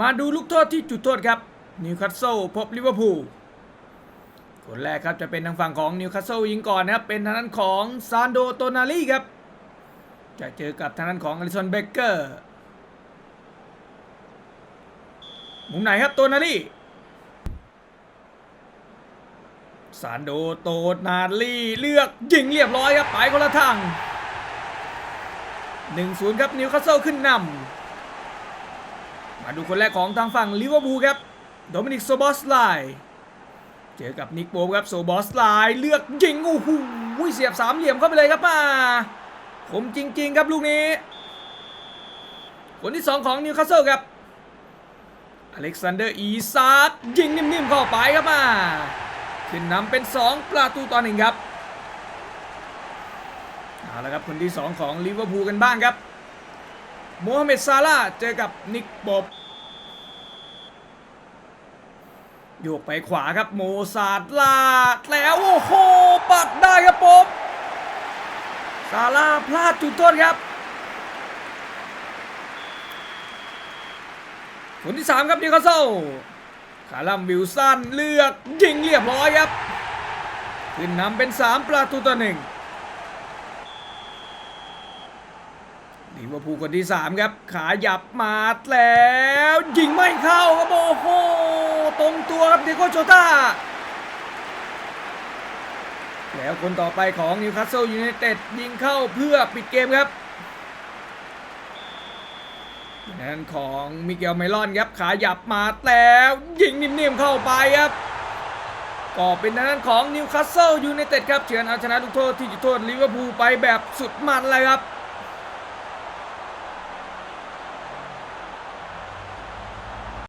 มาดูลูกโทษที่จุดโทษครับนิวคาสเซิลพบลิเวอร์พูลคนแรกครับจะเป็นทางฝั่งของนิวคาสเซิลยิงก่อนนะครับเป็นทางด้านของซานโดโตนาลีครับจะเจอกับทางด้านของอลิสันเบเกอร์มุมไหนครับโตนาลีซานโดโตนาลีเลือกยิงเรียบร้อยครับไปคนละทาง1-0ครับนิวคาสเซิลขึ้นนำ มาดูคนแรกของทางฝั่งลิเวอร์พูลครับโดมินิกโซบอสไลเจอกับนิกโบมครับโซบอสไลเลือกยิงโอ้โหเสียบสามเหลี่ยมเข้าไปเลยครับมาผมจริง ๆ ครับลูกนี้ คนที่สองของนิวคาสเซิลครับอเล็กซานเดอร์อีซาร์ยิงนิ่มๆเข้าไปครับมาขึ้นนำเป็น 2 ประตูต่อหนึ่งครับเอาละครับคนที่ 2 ของลิเวอร์พูลกันบ้างครับ โมฮัมเหม็ดซาร่าเจอกับนิกบบโยกไปขวาครับโมซาดลาแล้วโอ้โหปัดได้ครับผมซาลาพลาดจุดโทษครับคนที่ 3 ครับนิคาโซคาร์ลัมวิลสันเลือกยิงเรียบร้อยครับ ขึ้นนำเป็น 3 ประตูต่อ1 ลิเวอร์พูลคนที่ 3 ครับ ขาหยับมาแล้ว ยิงไม่เข้าครับโอ้โหตรงตัวครับเดโกโจตาแล้วคนต่อไปของนิวคาสเซิลยูไนเต็ดยิงเข้าเพื่อปิดเกมครับนั่นของมิเกลเมลอนครับขาหยับมาแล้ว ยิงนิ่มๆเข้าไปครับก็เป็นทางด้านของนิวคาสเซิลยูไนเต็ดครับเฉือนเอาชนะลูกโทษที่จุดโทษลิเวอร์พูลไปแบบสุดมันเลยครับ